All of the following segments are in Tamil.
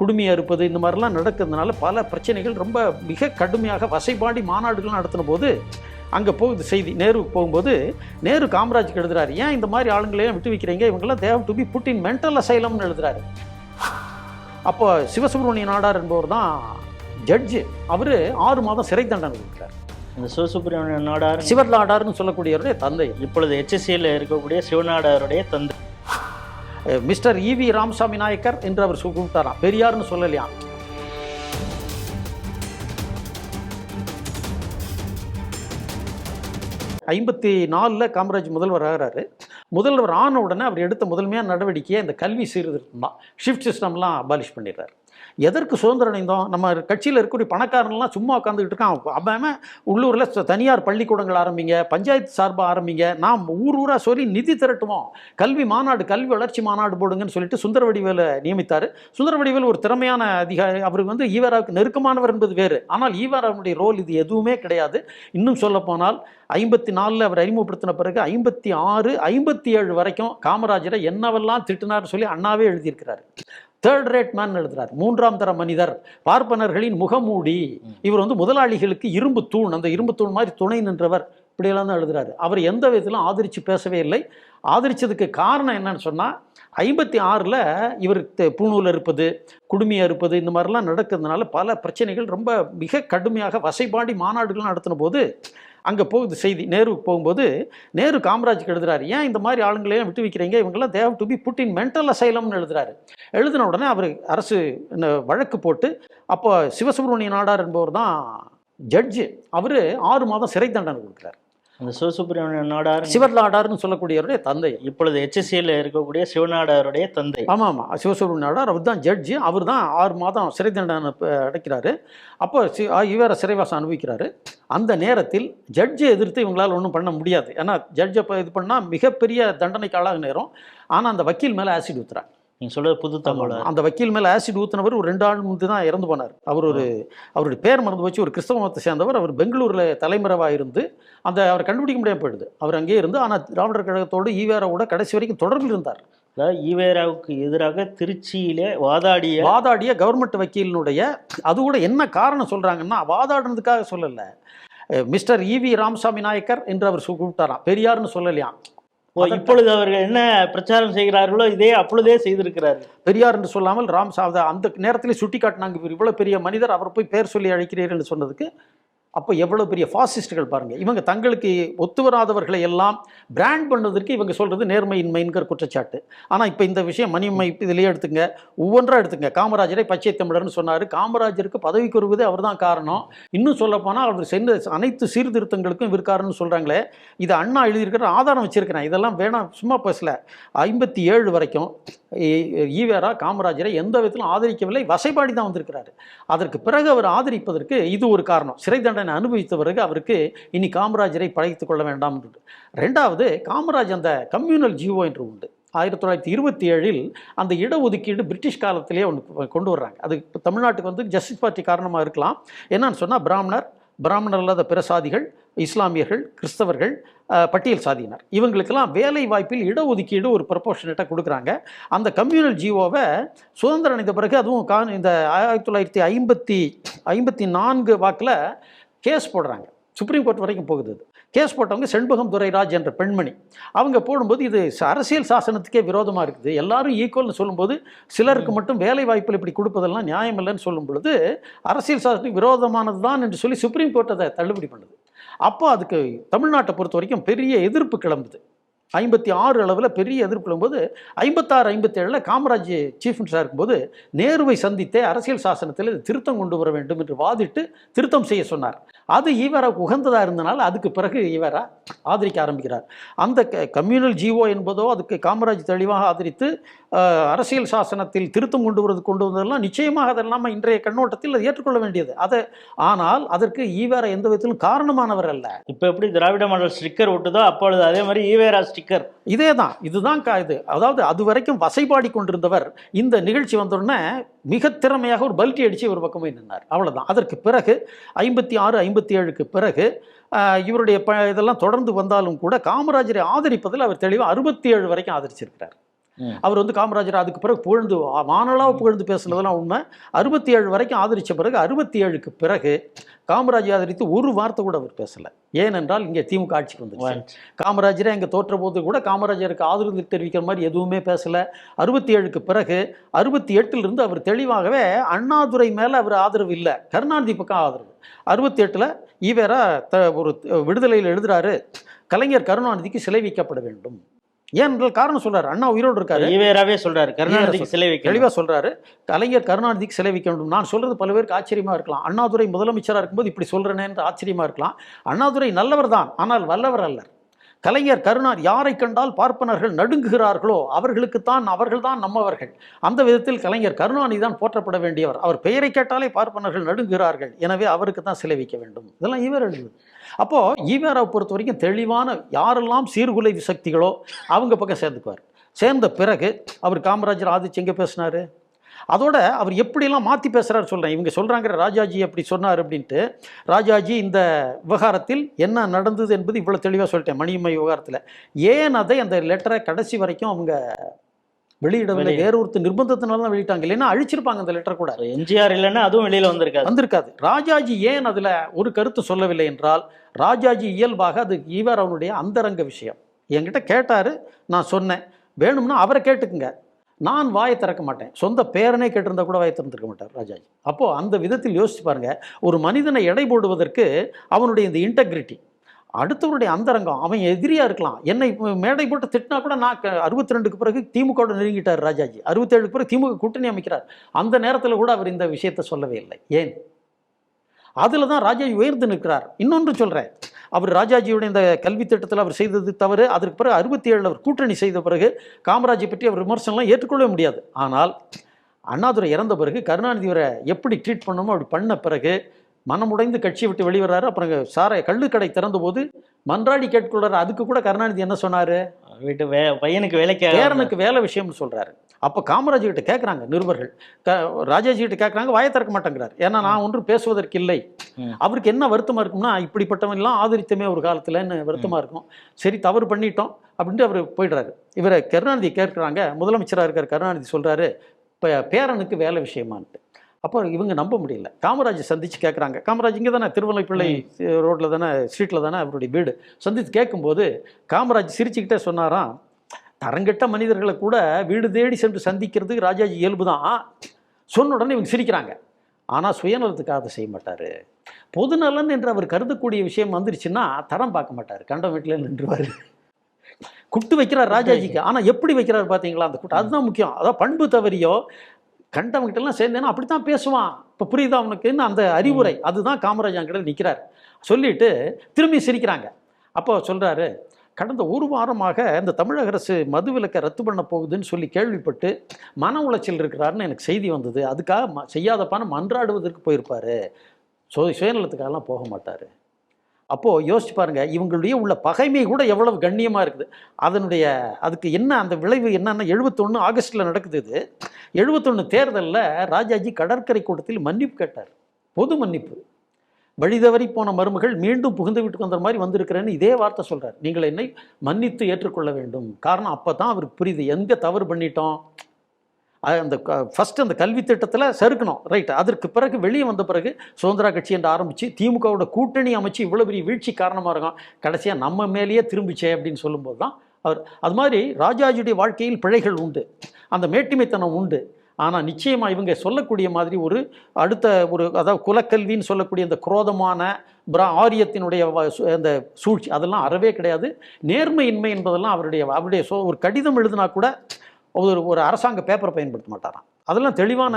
குடுமையாக இருப்பது இந்த மாதிரிலாம் நடக்கிறதுனால பல பிரச்சனைகள் ரொம்ப மிக கடுமையாக வசைபாடி மாநாடுகள் நடத்தின போது அங்கே போகுது செய்தி நேருவுக்கு போகும்போது நேரு காமராஜுக்கு எழுதுறாரு ஏன் இந்த மாதிரி ஆளுங்களையும் விட்டு வைக்கிறீங்க? இவங்கெல்லாம் they've to be put in mental அசைலம்னு எழுதுறாரு. அப்போ சிவசுப்ரமணிய நாடார் என்பவர் தான் ஜட்ஜு. அவர் ஆறு மாதம் சிறை தண்டனை கொடுக்குறார் இந்த சிவசுப்பிரமணிய நாடார் சிவர் நாடார்னு சொல்லக்கூடியவருடைய தந்தை. இப்பொழுது HSCல இருக்கக்கூடிய சிவநாடாருடைய தந்தை. மிஸ்டர் இவி ராமசாமி நாயக்கர் என்று அவர் கூப்பிட்டாராம் பெரியார்னு சொல்லலையாம் ஐம்பத்தி நாலில் காமராஜ் முதல்வர் ஆகிறாரு. முதல்வர் ஆன உடனே அவர் எடுத்த முதன்மையான நடவடிக்கையை இந்த கல்வி சீர்திருத்தம் தான் ஷிஃப்ட் சிஸ்டம்லாம் அபாலிஷ் பண்ணிடுறாரு. எதற்கு சுதந்திரம் அடைந்தோம்? நம்ம கட்சியில் இருக்கக்கூடிய பணக்காரன்லாம் சும்மா உட்காந்துக்கிட்டு இருக்கான். அவன் உள்ளூரில் தனியார் பள்ளிக்கூடங்கள் ஆரம்பிங்க பஞ்சாயத்து சார்பாக ஆரம்பிங்க. நாம் ஊர் ஊராக சொல்லி நிதி திரட்டுவோம். கல்வி மாநாடு கல்வி வளர்ச்சி மாநாடு போடுங்கன்னு சொல்லிட்டு சுந்தரவடிவேலை நியமித்தார். சுந்தரவடிவேல் ஒரு திறமையான அதிகாரி. அவர் வந்து ஈவராவுக்கு நெருக்கமானவர் என்பது வேறு. ஆனால் ஈவராவுடைய ரோல் இது எதுவுமே கிடையாது. இன்னும் சொல்லப்போனால் ஐம்பத்தி நாலில் அவர் அறிமுகப்படுத்தின பிறகு ஐம்பத்தி ஆறு ஐம்பத்தி ஏழு வரைக்கும் காமராஜரை என்னவெல்லாம் திட்டினார்னு சொல்லி அண்ணாவே எழுதியிருக்கிறார். தேர்ட் ரேட் மேன் எழுதுறார். மூன்றாம் தர மனிதர் பார்ப்பனர்களின் முகமூடி. இவர் வந்து முதலாளிகளுக்கு இரும்பு தூண். அந்த இரும்பு தூண் மாதிரி துணை நின்றவர். இப்படியெல்லாம் தான் எழுதுறாரு. அவர் எந்த விதத்திலும் ஆதரித்து பேசவே இல்லை. ஆதரித்ததுக்கு காரணம் என்னன்னு சொன்னால் ஐம்பத்தி ஆறில் இவர் பூணூல் இருப்பது குடுமையாக இருப்பது இந்த மாதிரிலாம் நடக்கிறதுனால பல பிரச்சனைகள் ரொம்ப மிக கடுமையாக வசைபாடி மாநாடுகள் நடத்தின போது அங்கே போகுது செய்தி நேருவுக்கு போகும்போது நேரு காமராஜுக்கு எழுதுறாரு ஏன் இந்த மாதிரி ஆளுங்களையும் விட்டு வைக்கிறீங்க? இவங்கெல்லாம் they've to be put in mental அசைலம்னு எழுதுறாரு. எழுதின உடனே அவர் அரசு வழக்கு போட்டு அப்போ சிவசுப்ரமணிய நாடார் என்பவர் தான் ஜட்ஜு. அவர் ஆறு மாதம் சிறை தண்டனை கொடுக்குறாரு. அந்த சிவசுப்பிரமணிய நாடார் சிவர் நாடார்னு சொல்லக்கூடியவருடைய தந்தை. இப்பொழுது HSCல இருக்கக்கூடிய சிவநாடாருடைய தந்தை. ஆமாம் ஆமாம் சிவசுப்ரமணிய நாடார் அவர் தான் ஜட்ஜு. அவர் தான் ஆறு மாதம் சிறை தண்டனை அடைக்கிறாரு. அப்போ சி இவரை சிறைவாசம் அனுபவிக்கிறாரு. அந்த நேரத்தில் ஜட்ஜை எதிர்த்து இவங்களால் ஒன்றும் பண்ண முடியாது. ஏன்னா ஜட்ஜை இது பண்ணால் மிகப்பெரிய தண்டனைக்கு ஆளாக நேரம். ஆனால் அந்த வக்கீல் மேலே ஆசிட் ஊத்துறாங்க. நீங்க சொல்றது புது தமிழ் அந்த வக்கீல் மேலே ஆசிட் ஊத்துனவர் ஒரு ரெண்டு ஆள் முந்தி தான் இறந்து போனார். அவர் ஒரு அவருடைய பேர் மறந்து போச்சு. ஒரு கிறிஸ்தவ மதத்தை சேர்ந்தவர். அவர் பெங்களூரில் தலைமறைவாக இருந்து அந்த அவரை கண்டுபிடிக்க முடியாமல் போயிடுது. அவர் அங்கேயே இருந்து ஆனால் திராவிடர் கழகத்தோடு ஈவேராவோட கடைசி வரைக்கும் தொடர்பில் இருந்தார். ஈவேராவுக்கு எதிராக திருச்சியிலே வாதாடிய வாதாடிய கவர்மெண்ட் வக்கீலினுடைய அது கூட என்ன காரணம் சொல்றாங்கன்னா வாதாடுனதுக்காக சொல்லல. மிஸ்டர் இவி ராமசாமி நாயக்கர் என்று அவர் கூப்பிட்டாராம். பெரியார்னு சொல்லலையாம். இப்பொழுது அவர்கள் என்ன பிரச்சாரம் செய்கிறார்களோ இதே அப்பொழுதே செய்திருக்கிறார்கள். பெரியார் என்று சொல்லாமல் ராம் அந்த நேரத்திலே சுட்டி காட்டினாங்க இவ்வளவு பெரிய மனிதர் அவர் போய் பேர் சொல்லி அழைக்கிறீர்கள் சொன்னதுக்கு அப்போ எவ்வளோ பெரிய ஃபாசிஸ்டுகள் பாருங்கள் இவங்க தங்களுக்கு ஒத்து வராதவர்களை எல்லாம் பிராண்ட் பண்ணுவதற்கு இவங்க சொல்கிறது நேர்மையின்மைங்கிற குற்றச்சாட்டு. ஆனால் இப்போ இந்த விஷயம் மணிமை இதுலயே எடுத்துங்க. ஒவ்வொன்றா எடுத்துங்க. காமராஜரை பச்சை தமிழர்னு சொன்னார். காமராஜருக்கு பதவிக்கு அவர் தான் காரணம். இன்னும் சொல்லப்போனால் அவர் சென்ற அனைத்து சீர்திருத்தங்களுக்கும் இருக்காருன்னு சொல்கிறாங்களே இது அண்ணா எழுதியிருக்கிற ஆதாரம் வச்சுருக்கிறேன் இதெல்லாம் வேணாம் சும்மா பேசல. ஐம்பத்தி ஏழு வரைக்கும் ஈவேரா காமராஜரை எந்த விதத்திலும் ஆதரிக்கவில்லை. வசைபாடி தான் வந்திருக்கிறாரு. அதற்கு பிறகு அவர் ஆதரிப்பதற்கு இது ஒரு காரணம். சிறை தண்டனை அனுபவித்த பிறகு அவருக்கு இனி காமராஜரை பழைத்துக் கொள்ள வேண்டாம் என்று ரெண்டாவது காமராஜ் அந்த கம்யூனல் ஜீவோ என்று உண்டு. ஆயிரத்தி தொள்ளாயிரத்தி இருபத்தி ஏழில் அந்த இடஒதுக்கீடு பிரிட்டிஷ் காலத்திலேயே ஒன்று கொண்டு வர்றாங்க. அது தமிழ்நாட்டுக்கு வந்து ஜஸ்டிஸ் பார்ட்டி காரணமாக இருக்கலாம். என்னன்னு சொன்னால் பிராமணர் பிராமணர் அல்லாத பிற சாதிகள் இஸ்லாமியர்கள் கிறிஸ்தவர்கள் பட்டியல் சாதியினர். இவங்களுக்கெல்லாம் வேலை வாய்ப்பில் இடஒதுக்கீடு ஒரு ப்ரொபோர்ஷனேட்டாக கொடுக்குறாங்க. அந்த கம்யூனல் ஜீவோவை சுதந்திரம் அடைந்த பிறகு அதுவும் கா இந்த ஆயிரத்தி தொள்ளாயிரத்தி ஐம்பத்தி ஐம்பத்தி நான்கு வாக்கில் கேஸ் போடுறாங்க. சுப்ரீம் கோர்ட் வரைக்கும் போகுது அது கேஸ் போட்டவங்க செண்பகம் துரைராஜ் என்ற பெண்மணி. அவங்க போடும்போது இது அரசியல் சாசனத்துக்கே விரோதமாக இருக்குது. எல்லாரும் ஈக்குவல்னு சொல்லும்போது சிலருக்கு மட்டும் வேலை வாய்ப்பில் இப்படி கொடுப்பதெல்லாம் நியாயம் இல்லைன்னு சொல்லும் பொழுது அரசியல் சாசனத்துக்கு விரோதமானது தான் என்று சொல்லி சுப்ரீம் கோர்ட் அதை தள்ளுபடி பண்ணுது. அப்போ அதுக்கு தமிழ்நாட்டை பொறுத்த வரைக்கும் பெரிய எதிர்ப்பு கிளம்புது. ஐம்பத்தி ஆறு அளவில் பெரிய எதிர்ப்பு கிளம்பும்போது ஐம்பத்தாறு ஐம்பத்தேழில் காமராஜ் சீஃப் மினிஸ்டராக இருக்கும்போது நேருவை சந்தித்தே அரசியல் சாசனத்தில் இது திருத்தம் கொண்டு வர வேண்டும் என்று வாதிட்டு திருத்தம் செய்ய சொன்னார். அது ஈவராவுக்கு உகந்ததாக இருந்தனால அதுக்கு பிறகு ஈவரா ஆதரிக்க ஆரம்பிக்கிறார். அந்த கம்யூனல் ஜீவோ என்பதோ அதுக்கு காமராஜ் தெளிவாக ஆதரித்து அரசியல் சாசனத்தில் திருத்தம் கொண்டு வருவது கொண்டு வந்ததெல்லாம் நிச்சயமாக அதெல்லாம் இன்றைய கண்ணோட்டத்தில் அதை ஏற்றுக்கொள்ள வேண்டியது. அதை ஆனால் அதற்கு ஈவேரா எந்த விதத்திலும் காரணமானவர் அல்ல. இப்ப எப்படி திராவிட மாடல் ஸ்டிக்கர் ஒட்டுதோ அப்பொழுது அதே மாதிரி ஈவேரா ஸ்டிக்கர். இதே தான் இதுதான் இது. அதாவது அது வரைக்கும் வசைபாடி கொண்டிருந்தவர் இந்த நிகழ்ச்சி வந்தோடனே மிக திறமையாக ஒரு பல்ட்டி அடித்து ஒரு பக்கமே நின்னார். அவ்வளவுதான். அதற்கு பிறகு ஐம்பத்தி ஆறு ஐம்பத்தி ஏழுக்கு பிறகு இவருடைய ப இதெல்லாம் தொடர்ந்து வந்தாலும் கூட காமராஜரை ஆதரிப்பதில் அவர் தெளிவாக அறுபத்தி ஏழு வரைக்கும் ஆதரிச்சிருக்கிறார். அவர் வந்து காமராஜர் அதுக்கு பிறகு புகழ்ந்து வானலாக புகழ்ந்து பேசுனதெல்லாம் உண்மை. அறுபத்தி ஏழு வரைக்கும் ஆதரிச்ச பிறகு அறுபத்தி ஏழுக்கு பிறகு காமராஜர் ஆதரித்து ஒரு வார்த்தை கூட அவர் பேசல. ஏனென்றால் இங்கே திமுக ஆட்சிக்கு வந்துருச்சு. காமராஜரே அங்கே தோற்ற போது கூட காமராஜருக்கு ஆதரவு தெரிவிக்கிற மாதிரி எதுவுமே பேசல. அறுபத்தி ஏழுக்கு பிறகு அறுபத்தி எட்டிலிருந்து அவர் தெளிவாகவே அண்ணாதுரை மேலே அவர் ஆதரவு இல்லை. கருணாநிதி பக்கம் ஆதரவு. அறுபத்தி எட்டில் ஈவேரா த ஒரு விடுதலையில் எழுதுறாரு கலைஞர் கருணாநிதிக்கு சிலை வைக்கப்பட வேண்டும். ஏனென்றால் காரணம் சொல்றாரு. அண்ணா உயிரோடு இருக்காரு. ஈவேராவே சொல்றாரு. கருணாநிதிக்கு சிலை வைக்க தெளிவாக சொல்றாரு. கலைஞர் கருணாநிதிக்கு சிலை வைக்க வேண்டும் நான் சொல்றது பல பேருக்கு ஆச்சரியமா இருக்கலாம். அண்ணாதுரை முதலமைச்சராக இருக்கும்போது இப்படி சொல்றேனேன்னு ஆச்சரியமா இருக்கலாம். அண்ணாதுரை நல்லவர் தான் ஆனால் வல்லவர் அல்லர். கலைஞர் கருணார் யாரை கண்டால் பார்ப்பனர்கள் நடுங்குகிறார்களோ அவர்களுக்குத்தான் அவர்கள்தான் நம்மவர்கள். அந்த விதத்தில் கலைஞர் கருணாநிதி தான் போற்றப்பட வேண்டியவர். அவர் பெயரை கேட்டாலே பார்ப்பனர்கள் நடுங்குகிறார்கள். எனவே அவருக்கு தான் சிலை வைக்க வேண்டும். இதெல்லாம் இவர் எழுது அப்போது ஈவேராவை பொறுத்த வரைக்கும் தெளிவான யாரெல்லாம் சீர்குலைவு சக்திகளோ அவங்க பக்கம் சேர்ந்துக்குவார். சேர்ந்த பிறகு அவர் காமராஜர் ஆதிச்சு எங்கே பேசினார்? அதோட அவர் எப்படியெல்லாம் மாற்றி பேசுகிறாரு சொல்கிறேன் இவங்க சொல்கிறாங்கிற ராஜாஜி அப்படி சொன்னார் அப்படின்ட்டு. ராஜாஜி இந்த விவகாரத்தில் என்ன நடந்தது என்பது இவ்வளோ தெளிவாக சொல்லிட்டேன் மணியம்மை விவகாரத்தில். ஏன் அதை அந்த லெட்டரை கடைசி வரைக்கும் அவங்க வெளியிடவில்லை வெளியிட- வேற ஒருத்தர் நிர்பந்தத்தினால தான் வெளியிட்டாங்க. இல்லைன்னா அழிச்சிருப்பாங்க அந்த லெட்டர் கூட. எம்ஜிஆர் இல்லைன்னா அதுவும் வெளியில வந்திருக்காது. வந்திருக்காது. ராஜாஜி ஏன் அதில் ஒரு கருத்து சொல்லவில்லை என்றால் ராஜாஜி இயல்பாக அது ஈவர் அவனுடைய அந்தரங்க விஷயம். என்கிட்ட கேட்டார் நான் சொன்னேன். வேணும்னா அவரை கேட்டுக்குங்க. நான் வாயை திறக்க மாட்டேன். சொந்த பேரனே கேட்டிருந்தா கூட வாயை திறந்திருக்க மாட்டார் ராஜாஜி. அப்போது அந்த விதத்தில் யோசிச்சு பாருங்கள் ஒரு மனிதனை எடை போடுவதற்கு அவனுடைய இந்த இன்டெகிரிட்டி அடுத்தவருடைய அந்தரங்கம் அவன் எதிரியாக இருக்கலாம். என்னை மேடை போட்டு திட்டினா கூட நான் அறுபத்தி ரெண்டுக்கு பிறகு திமுக நெருங்கிட்டார் ராஜாஜி. அறுபத்தேழுக்கு பிறகு திமுக கூட்டணி அமைக்கிறார். அந்த நேரத்தில் கூட அவர் இந்த விஷயத்தை சொல்லவே இல்லை. ஏன்? அதில் தான் ராஜாஜி உயர்ந்து நிற்கிறார். இன்னொன்று சொல்கிறேன் அவர் ராஜாஜியுடைய இந்த கல்வி திட்டத்தில் அவர் செய்தது தவறு. அதற்கு பிறகு அறுபத்தி ஏழில் அவர் கூட்டணி செய்த பிறகு காமராஜை பற்றி அவர் விமர்சனம்லாம் ஏற்றுக்கொள்ளவே முடியாது. ஆனால் அண்ணாதுரை இறந்த பிறகு கருணாநிதி அவரை எப்படி ட்ரீட் பண்ணணுமோ அப்படி பண்ண பிறகு மனமுடைந்து கட்சியை விட்டு வெளிவராரு அப்புறம் சாரை கள்ளுக்கடை திறந்தபோது மன்றாடி கேட்கொள்றாரு அதுக்கு கூட கருணாநிதி என்ன சொன்னார்? வீட்டு வே பையனுக்கு வேலைக்கு பேரனுக்கு வேலை விஷயம்னு சொல்றாரு. அப்போ காமராஜ் கிட்ட கேட்குறாங்க நிருபர்கள். க ராஜாஜி கிட்ட கேட்குறாங்க வாயை திறக்க மாட்டேங்கிறார். ஏன்னா நான் ஒன்றும் பேசுவதற்கு இல்லை. அவருக்கு என்ன வருத்தமா இருக்கும்னா இப்படிப்பட்டவன் எல்லாம் ஆதரித்தமே ஒரு காலத்துலன்னு வருத்தமா இருக்கும். சரி தவறு பண்ணிட்டோம் அப்படின்ட்டு அவர் போயிடுறாரு. இவரை கருணாநிதி கேட்குறாங்க முதலமைச்சராக இருக்கார் கருணாநிதி சொல்றாரு இப்போ பேரனுக்கு வேலை விஷயமான்ட்டு. அப்போ இவங்க நம்ப முடியல. காமராஜ் சந்திச்சு கேட்குறாங்க காமராஜ் இங்கே தானே திருவள்ளைப்பிள்ளை ரோட்டில் தானே ஸ்ட்ரீட்டில் தானே அவருடைய வீடு. சந்தித்து கேட்கும்போது காமராஜ் சிரிச்சுக்கிட்டே சொன்னாராம் தரங்கெட்ட மனிதர்களை கூட வீடு தேடி சென்று சந்திக்கிறதுக்கு ராஜாஜி இயல்பு தான் சொன்ன உடனே இவங்க சிரிக்கிறாங்க. ஆனால் சுயநலத்துக்காக அதை செய்ய மாட்டார். பொதுநலன் என்று அவர் கருதக்கூடிய விஷயம் வந்துருச்சுன்னா தரம் பார்க்க மாட்டார். கண்ட வீட்டில் நின்றுவார். குட்டு வைக்கிறார் ராஜாஜிக்கு. ஆனால் எப்படி வைக்கிறார் பார்த்தீங்களா அந்த குட்டு அதுதான் முக்கியம். அதான் பண்பு தவறியோ கண்டவங்கிட்டலாம் சேர்ந்தேன்னா அப்படி தான் பேசுவான். இப்போ புரியுதா அவனுக்குன்னு அந்த அறிவுரை. அதுதான் காமராஜ் அங்கிட்ட நிற்கிறார் சொல்லிட்டு திரும்பி சிரிக்கிறாங்க. அப்போ சொல்கிறாரு கடந்த ஒரு வாரமாக இந்த தமிழக அரசு மதுவிலக்கை ரத்து பண்ண போகுதுன்னு சொல்லி கேள்விப்பட்டு மன உளைச்சல் இருக்கிறாருன்னு எனக்கு செய்தி வந்தது. அதுக்காக ம செய்யாதப்பான மன்றாடுவதற்கு போயிருப்பார். சு சுயநலத்துக்காகலாம் போக மாட்டார். அப்போது யோசிச்சு பாருங்க இவங்களுடைய உள்ள பகைமை கூட எவ்வளவு கண்ணியமாக இருக்குது. அதனுடைய அதுக்கு என்ன அந்த விளைவு என்னன்னா எழுபத்தொன்று ஆகஸ்ட்டில் நடக்குது இது. எழுபத்தொன்று தேர்தலில் ராஜாஜி கடற்கரை கூட்டத்தில் மன்னிப்பு கேட்டார். பொது மன்னிப்பு. வழிதவறி போன மருமகள் மீண்டும் புகுந்து வீட்டுக்கு வந்த மாதிரி வந்திருக்கிறேன்னு இதே வார்த்தை சொல்கிறார் நீங்கள் என்னை மன்னித்து ஏற்றுக்கொள்ள வேண்டும். காரணம் அப்போ தான் அவருக்கு புரியுது. எங்கே தவறு பண்ணிட்டோம்? அந்த ஃபஸ்ட்டு அந்த கல்வி திட்டத்தில் சறுக்கணும் ரைட் அதற்கு பிறகு வெளியே வந்த பிறகு சுதந்திரா கட்சி என்று ஆரம்பித்து திமுகவோட கூட்டணி அமைச்சு இவ்வளோ பெரிய வீழ்ச்சி காரணமாக இருக்கும். கடைசியாக நம்ம மேலேயே திரும்பிச்சே அப்படின்னு சொல்லும்போது தான் அவர் அது மாதிரி ராஜாஜியுடைய வாழ்க்கையில் பிழைகள் உண்டு. அந்த மேட்டிமைத்தனம் உண்டு. ஆனால் நிச்சயமாக இவங்க சொல்லக்கூடிய மாதிரி ஒரு அடுத்த ஒரு அதாவது குலக்கல்வின்னு சொல்லக்கூடிய இந்த குரோதமான பிரா ஆரியத்தினுடைய அந்த சூழ்ச்சி அதெல்லாம் அறவே கிடையாது. நேர்மையின்மை என்பதெல்லாம் அவருடைய அவருடைய சொ ஒரு கடிதம் எழுதினா கூட ஒரு ஒரு அரசாங்க பேப்பரை பயன்படுத்த மாட்டாராம். அதெல்லாம் தெளிவான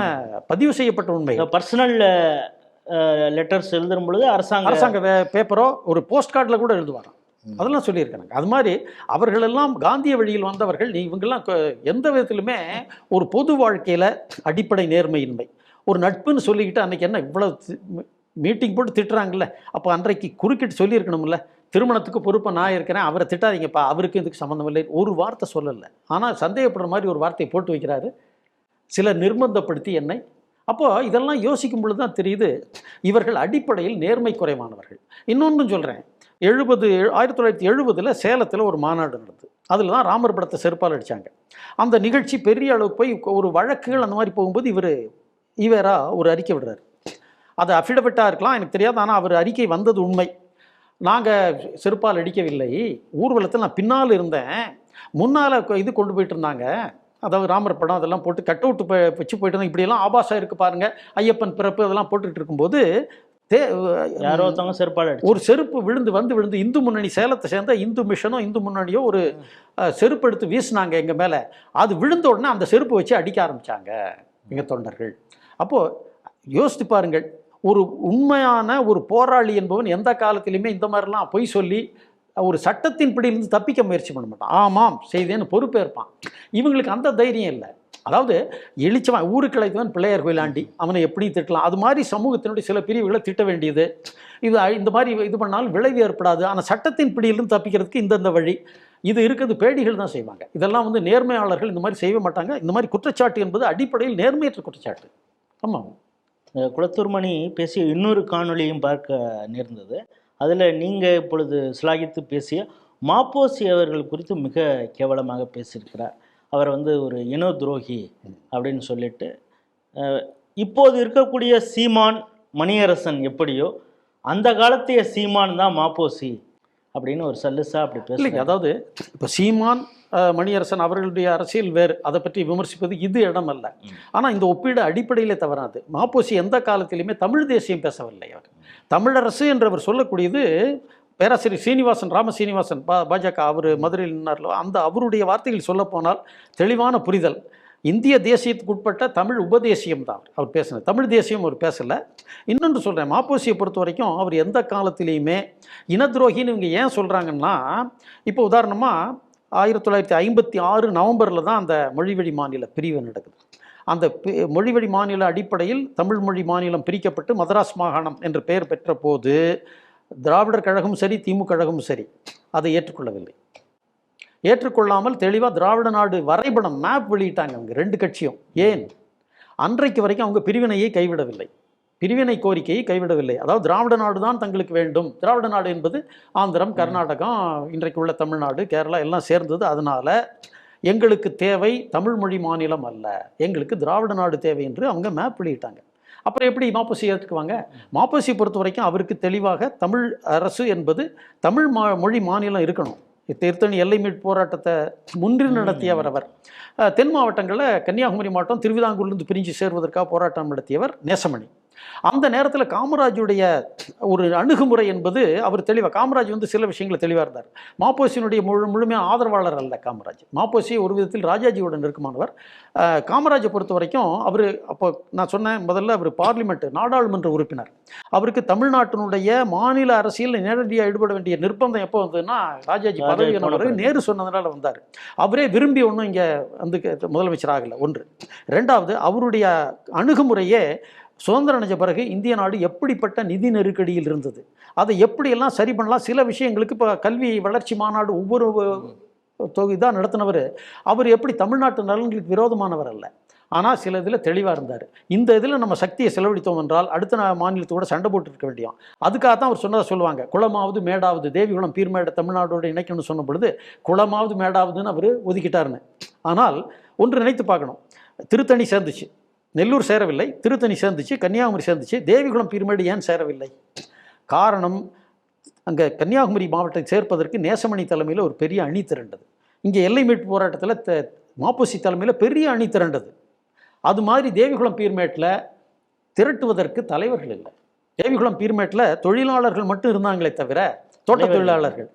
பதிவு செய்யப்பட்ட உண்மை பர்சனல் லெட்டர்ஸ் எழுதும் பொழுது அரசாங்க அரசாங்க பேப்பரோ ஒரு போஸ்ட் கார்டில் கூட எழுதுவாராம். அதெல்லாம் சொல்லியிருக்காங்க அது மாதிரி அவர்களெல்லாம் காந்திய வழியில் வந்தவர்கள் நீ இவங்கெல்லாம் எந்த விதத்திலுமே ஒரு பொது வாழ்க்கையில் அடிப்படை நேர்மையின்மை. ஒரு நட்புன்னு சொல்லிக்கிட்டு அன்றைக்கி என்ன இவ்வளோ மீட்டிங் போட்டு திட்டுறாங்கல்ல அப்போ அன்றைக்கு குறுக்கிட்டு சொல்லியிருக்கணும்ல திருமணத்துக்கு பொறுப்பை நான் இருக்கிறேன் அவரை திட்டாதீங்கப்பா அவருக்கு இதுக்கு சம்மந்தம் இல்லை ஒரு வார்த்தை சொல்லலை. ஆனால் சந்தேகப்படுற மாதிரி ஒரு வார்த்தையை போட்டு வைக்கிறாரு. சிலர் நிர்பந்தப்படுத்தி என்னை. அப்போது இதெல்லாம் யோசிக்கும் பொழுது தான் தெரியுது இவர்கள் அடிப்படையில் நேர்மை குறைவானவர்கள். இன்னொன்றும் சொல்கிறேன் எழுபது ஆயிரத்தி தொள்ளாயிரத்தி எழுபதில் சேலத்தில் ஒரு மாநாடு நடந்தது. அதில் தான் ராமர் படத்தை செருப்பால் அடித்தாங்க அந்த நிகழ்ச்சி பெரிய அளவுக்கு போய் ஒரு வழக்குகள் அந்த மாதிரி போகும்போது இவர் ஈவேரா ஒரு அறிக்கை விடுறாரு. அது அஃபிடவிட்டாக இருக்கலாம் எனக்கு தெரியாது ஆனால் அவர் அறிக்கை வந்தது உண்மை. நாங்கள் செருப்பால் அடிக்கவில்லை ஊர்வலத்தில் நான் பின்னால் இருந்தேன் முன்னால் இது கொண்டு போயிட்டு இருந்தாங்க. அதாவது ராமர் படம் அதெல்லாம் போட்டு கட் அவுட் வச்சு போயிட்டு இருந்தாங்க இப்படியெல்லாம் ஆபாசம் இருக்குது பாருங்கள் ஐயப்பன் பிறப்பு அதெல்லாம் போட்டுக்கிட்டு இருக்கும்போது தே யாரோ ஒருத்தவங்க அடிச்சு. ஒரு செருப்பு விழுந்து வந்து விழுந்து இந்து முன்னணி சேலத்தை சேர்ந்த இந்து மிஷனோ இந்து முன்னணியோ ஒரு செருப்பு எடுத்து வீசினாங்க எங்கள் மேலே. அது விழுந்த உடனே அந்த செருப்பு வச்சு அடிக்க ஆரம்பிச்சாங்க எங்கள் தொண்டர்கள். அப்போது யோசித்து பாருங்கள். ஒரு உண்மையான ஒரு போராளி என்பவன் எந்த காலத்திலையுமே இந்த மாதிரிலாம் பொய் சொல்லி ஒரு சட்டத்தின் பிடியிலிருந்து தப்பிக்க முயற்சி பண்ண மாட்டான். ஆமாம் செய்தேன்னு பொறுப்பேற்பான். இவங்களுக்கு அந்த தைரியம் இல்லை. அதாவது எளிச்சவன் ஊருக்கு அழைத்தவன் பிள்ளையார் கோயிலாண்டி. அவனை எப்படி திட்டலாம் அது மாதிரி சமூகத்தினுடைய சில பிரிவுகளை திட்ட வேண்டியது. இது இந்த மாதிரி இது பண்ணாலும் விளைவு ஏற்படாது. ஆனால் சட்டத்தின் பிடியிலிருந்து தப்பிக்கிறதுக்கு இந்தந்த வழி. இது இருக்கிறது பேடிகள் தான் செய்வாங்க. இதெல்லாம் வந்து நேர்மையாளர்கள் இந்த மாதிரி செய்ய மாட்டாங்க. இந்த மாதிரி குற்றச்சாட்டு என்பது அடிப்படையில் நேர்மையற்ற குற்றச்சாட்டு. ஆமாம் குளத்தூர்மணி பேசிய இன்னொரு காணொளியும் பார்க்க நேர்ந்தது. அதில் நீங்கள் இப்பொழுது சிலாகித்து பேசிய மாப்போசி அவர்கள் குறித்து மிக கேவலமாக பேசியிருக்கிறார். அவர் வந்து ஒரு இன துரோகி அப்படின்னு சொல்லிட்டு இப்போது இருக்கக்கூடிய சீமான் மணியரசன் எப்படியோ அந்த காலத்தைய சீமான் தான் மாப்போசி அப்படின்னு ஒரு சல்லுசா அப்படி பேசுறீங்க அதாவது இப்போ சீமான் மணியரசன் அவர்களுடைய அரசியல் வேறு. அதை பற்றி விமர்சிப்பது இது இடம் அல்ல. ஆனால் இந்த ஒப்பீடு அடிப்படையிலே தவறாது. மாப்போசி எந்த காலத்திலுமே தமிழ் தேசியம் பேசவில்லை அவர். தமிழரசு என்றவர் சொல்லக்கூடியது பேராசிரியர் சீனிவாசன் ராம சீனிவாசன் பா பாஜக அவர் மதுரையில் நின்னார்லோ அந்த அவருடைய வார்த்தைகள் சொல்லப்போனால் தெளிவான புரிதல். இந்திய தேசியத்துக்கு உட்பட்ட தமிழ் உபதேசியம் தான் அவர் பேசினது தமிழ் தேசியம் அவர் பேசலை. இன்னொன்று சொல்கிறேன் மாப்போசியை பொறுத்த வரைக்கும் அவர் எந்த காலத்திலையுமே இனத்துரோகின்னு இவங்க ஏன் சொல்கிறாங்கன்னா இப்போ உதாரணமாக ஆயிரத்தி தொள்ளாயிரத்தி ஐம்பத்தி ஆறு நவம்பரில் தான் அந்த மொழிவழி மாநில பிரிவு நடக்குது. அந்த மொழிவழி மாநில அடிப்படையில் தமிழ் மொழி மாநிலம் பிரிக்கப்பட்டு மதராஸ் மாகாணம் என்று பெயர் பெற்ற போது திராவிடர் கழகம் சரி திமுக கழகமும் சரி அதை ஏற்றுக்கொள்ளவில்லை. ஏற்றுக்கொள்ளாமல் தெளிவாக திராவிட நாடு வரைபடம் மேப் வெளியிட்டாங்க அவங்க ரெண்டு கட்சியும். ஏன்? அன்றைக்கு வரைக்கும் அவங்க பிரிவினையை கைவிடவில்லை. பிரிவினை கோரிக்கையை கைவிடவில்லை. அதாவது திராவிட நாடு தான் தங்களுக்கு வேண்டும். திராவிட நாடு என்பது ஆந்திரம் கர்நாடகம் இன்றைக்கு உள்ள தமிழ்நாடு கேரளா எல்லாம் சேர்ந்தது. அதனால் எங்களுக்கு தேவை தமிழ் மொழி மாநிலம் அல்ல. எங்களுக்கு திராவிட நாடு தேவை என்று அவங்க மேப் வெளியிட்டாங்க. அப்புறம் எப்படி மாப்போசி ஏற்றுக்குவாங்க? மாப்போசி பொறுத்த வரைக்கும் அவருக்கு தெளிவாக தமிழ் அரசு என்பது தமிழ் மா மொழி மாநிலம் இருக்கணும். திருத்தணி எல்லை மீட் போராட்டத்தை முன்னின்று நடத்தியவர் அவர். தென் மாவட்டங்களில் கன்னியாகுமரி மாவட்டம் திருவிதாங்கூர்லேருந்து பிரிஞ்சு சேர்வதற்காக போராட்டம் நடத்தியவர் நேசமணி. அந்த நேரத்தில் காமராஜுடைய ஒரு அணுகுமுறை என்பது அவர் தெளிவாக காமராஜ் வந்து சில விஷயங்களை தெளிவாக இருந்தார். மாப்போசியினுடைய முழு முழுமையான ஆதரவாளர் அல்ல காமராஜ். மாப்போசி ஒரு விதத்தில் ராஜாஜியோட நெருக்கமானவர் காமராஜை பொறுத்த வரைக்கும் அவர் அப்போ நான் சொன்னேன் முதல்ல அவர் பார்லிமெண்ட் நாடாளுமன்ற உறுப்பினர். அவருக்கு தமிழ்நாட்டினுடைய மாநில அரசியல் நேரடியாக ஈடுபட வேண்டிய நிர்பந்தம் எப்போ வந்ததுன்னா ராஜாஜி பதவி பிறகு. நேரு சொன்னதுனால வந்தார். அவரே விரும்பி ஒன்றும் இங்கே வந்து முதலமைச்சர் ஆகலை. ஒன்று. ரெண்டாவது அவருடைய அணுகுமுறையே சுதந்திரம் அடைஞ்ச பிறகு இந்திய நாடு எப்படிப்பட்ட நிதி நெருக்கடியில் இருந்தது? அதை எப்படியெல்லாம் சரி பண்ணலாம்? சில விஷயங்களுக்கு இப்போ கல்வி வளர்ச்சி மாநாடு ஒவ்வொரு தொகுதி தான் நடத்தினவர். அவர் எப்படி தமிழ்நாட்டு நலன்களுக்கு விரோதமானவர் அல்ல. ஆனால் சில இதில் தெளிவாக இருந்தார். இந்த இதில் நம்ம சக்தியை செலவழித்தோம் என்றால் அடுத்த மாநிலத்தோட சண்டை போட்டு இருக்க வேண்டியும். அதுக்காக தான் அவர் சொன்னதை சொல்லுவாங்க. குளமாவது மேடாவது தேவிகுளம் பீர்மேட தமிழ்நாடோட இணைக்கணும்னு சொன்ன பொழுது குளமாவது மேடாவதுன்னு அவர் ஒதுக்கிட்டாருன்னு. ஆனால் ஒன்று நினைத்து பார்க்கணும். திருத்தணி சேர்ந்துச்சு. நெல்லூர் சேரவில்லை திருத்தணி சேர்ந்துச்சு கன்னியாகுமரி சேர்ந்துச்சு. தேவிகுளம் பீர்மேடு ஏன் சேரவில்லை? காரணம் அங்கே கன்னியாகுமரி மாவட்டத்தை சேர்ப்பதற்கு நேசமணி தலைமையில் ஒரு பெரிய அணி திரண்டது. இங்கே எல்லை மீட்பு போராட்டத்தில் த மாப்போசி தலைமையில் பெரிய அணி திரண்டது. அது மாதிரி தேவிகுளம் பீர்மேட்டில் திரட்டுவதற்கு தலைவர்கள் இல்லை. தேவிகுளம் பீர்மேட்டில் தொழிலாளர்கள் மட்டும் இருந்தாங்களே தவிர தோட்ட. தொழிலாளர்கள்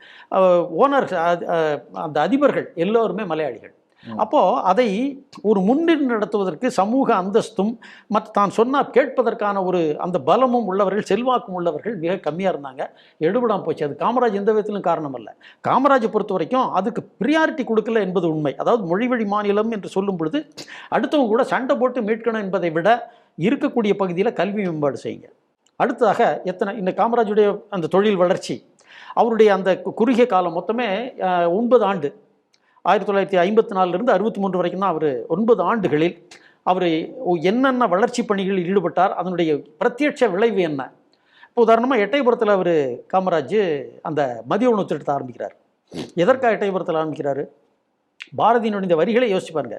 ஓனர் அந்த அதிபர்கள் எல்லோருமே மலையாளிகள். அப்போது அதை ஒரு முன்னின்று நடத்துவதற்கு சமூக அந்தஸ்தும் மற்ற தான் சொன்னால் கேட்பதற்கான ஒரு அந்த பலமும் உள்ளவர்கள் செல்வாக்கும் உள்ளவர்கள் மிக கம்மியாக இருந்தாங்க. எடுபடாமல் போச்சு. அது காமராஜ் எந்த விதத்திலும் காரணம் அல்ல காமராஜை பொறுத்த வரைக்கும் அதுக்கு ப்ரியாரிட்டி கொடுக்கல என்பது உண்மை. அதாவது மொழிவழி மாநிலம் என்று சொல்லும் பொழுது அடுத்தவங்க கூட சண்டை போட்டு மீட்கணும் என்பதை விட இருக்கக்கூடிய பகுதியில் கல்வி மேம்பாடு செய்யுங்க. அடுத்ததாக எத்தனை இந்த காமராஜுடைய அந்த தொழில் வளர்ச்சி. அவருடைய அந்த கு- குறுகிய காலம் மொத்தமே ஒன்பது ஆண்டு. ஆயிரத்தி தொள்ளாயிரத்தி ஐம்பத்தி நாலுலேருந்து அறுபத்தி மூன்று வரைக்கும் தான் அவர் ஒன்பது ஆண்டுகளில் அவர் என்னென்ன வளர்ச்சி பணிகளில் ஈடுபட்டார் அதனுடைய பிரத்யட்ச விளைவு என்ன? இப்போ உதாரணமாக எட்டயபுரத்தில் அவர் காமராஜ் அந்த மதிய உணவு திட்டத்தை ஆரம்பிக்கிறார். எதற்காக எட்டயபுரத்தில் ஆரம்பிக்கிறாரு? பாரதியினுடைய இந்த வரிகளை யோசிச்சு பாருங்க.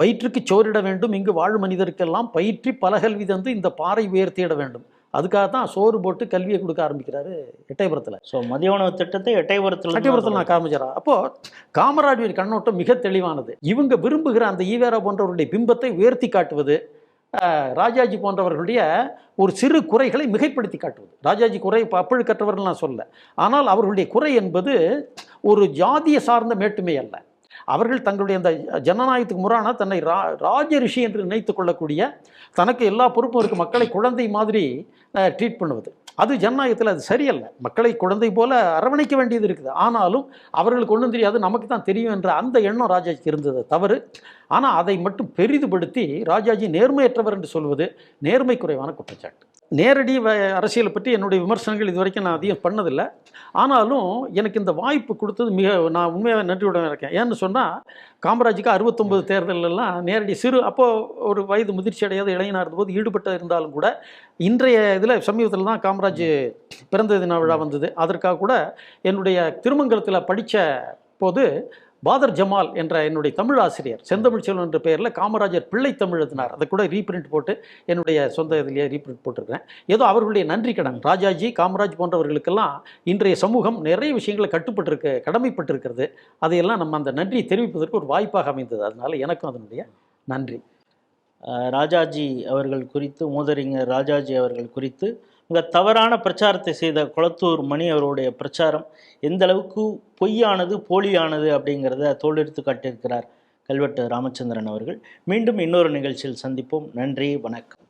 வயிற்றுக்கு சோறிட வேண்டும் இங்கு வாழும் மனிதருக்கெல்லாம் பயிற்றி பலகல்வி தந்து இந்த பாறை உயர்த்தியிட வேண்டும். அதுக்காக தான் சோறு போட்டு கல்வியை கொடுக்க ஆரம்பிக்கிறாரு எட்டயபுரத்தில். ஸோ மதிய உணவு திட்டத்தை எட்டயபுரத்தில் சட்டியபுரத்தில் நான் காமிச்சறேன் அப்போ காமராஜுடைய கண்ணோட்டம் மிக தெளிவானது. இவங்க விரும்புகிற அந்த ஈவேரா போன்றவர்களுடைய பிம்பத்தை உயர்த்தி காட்டுவது ராஜாஜி போன்றவர்களுடைய ஒரு சிறு குறைகளை மிகைப்படுத்தி காட்டுவது. ராஜாஜி குறை இப்போ அப்பழு கற்றவர்கள் நான் சொல்ல ஆனால் அவர்களுடைய குறை என்பது ஒரு ஜாதிய சார்ந்த மேட்டுமை அல்ல. அவர்கள் தங்களுடைய அந்த ஜனநாயகத்துக்கு முரான தன்னை ரா ராஜ ரிஷி என்று நினைத்து கொள்ளக்கூடிய தனக்கு எல்லா பொறுப்பும் இருக்கு. மக்களை குழந்தை மாதிரி ட்ரீட் பண்ணுவது. அது ஜனநாயகத்தில் அது சரியல்ல. மக்களை குழந்தை போல அரவணைக்க வேண்டியது இருக்குது. ஆனாலும் அவர்களுக்கு ஒன்றும் தெரியாது. நமக்கு தான் தெரியும் என்ற அந்த எண்ணம் ராஜாஜிக்கு இருந்தது. தவறு. ஆனால் அதை மட்டும் பெரிதுபடுத்தி ராஜாஜி நேர்மையற்றவர் என்று சொல்வது நேர்மை குறைவான குற்றச்சாட்டு. நேரடி வ- அரசியலை பற்றி என்னுடைய விமர்சனங்கள் இது வரைக்கும் நான் அதிகம் பண்ணதில்லை. ஆனாலும் எனக்கு இந்த வாய்ப்பு கொடுத்தது மிக நான் உண்மையாக நன்றியுடன் இருக்கேன். ஏன்னு சொன்னால் காமராஜுக்கு அறுபத்தொம்பது தேர்தலெல்லாம் நேரடி சிறு அப்போது ஒரு வயது முதிர்ச்சி அடையாத இளைஞனாக இருந்தபோது ஈடுபட்டு இருந்தாலும் கூட இன்றைய இதில் சமீபத்தில் தான் காமராஜ் பிறந்த தின விழா வந்தது. அதற்காக கூட என்னுடைய திருமங்கலத்தில் படித்த போது பாதர் ஜமால் என்ற என்னுடைய தமிழ் ஆசிரியர் செந்தமிழ் செல்வன் என்ற பெயரில் காமராஜர் பிள்ளை தமிழ் எழுதினார் அதை கூட ரீப்ரிண்ட் போட்டு என்னுடைய சொந்த இதிலேயே ரீப்ரிண்ட் போட்டிருக்கிறேன். ஏதோ அவர்களுடைய நன்றி கடன். ராஜாஜி காமராஜ் போன்றவர்களுக்கெல்லாம் இன்றைய சமூகம் நிறைய விஷயங்களை கட்டுப்பட்டிருக்கு கடமைப்பட்டிருக்கிறது. அதையெல்லாம் நம்ம அந்த நன்றியை தெரிவிப்பதற்கு ஒரு வாய்ப்பாக அமைந்தது. அதனால் எனக்கும் அதனுடைய நன்றி. ராஜாஜி அவர்கள் குறித்து மூதறிஞர் ராஜாஜி அவர்கள் குறித்து மிக தவறான பிரச்சாரத்தை செய்த குளத்தூர் மணி அவருடைய பிரச்சாரம் எந்த அளவுக்கு பொய்யானது போலியானது அப்படிங்கிறத தோலெடுத்து காட்டியிருக்கிறார் கல்வெட்டு ராமச்சந்திரன் அவர்கள். மீண்டும் இன்னொரு நிகழ்ச்சியில் சந்திப்போம். நன்றி வணக்கம்.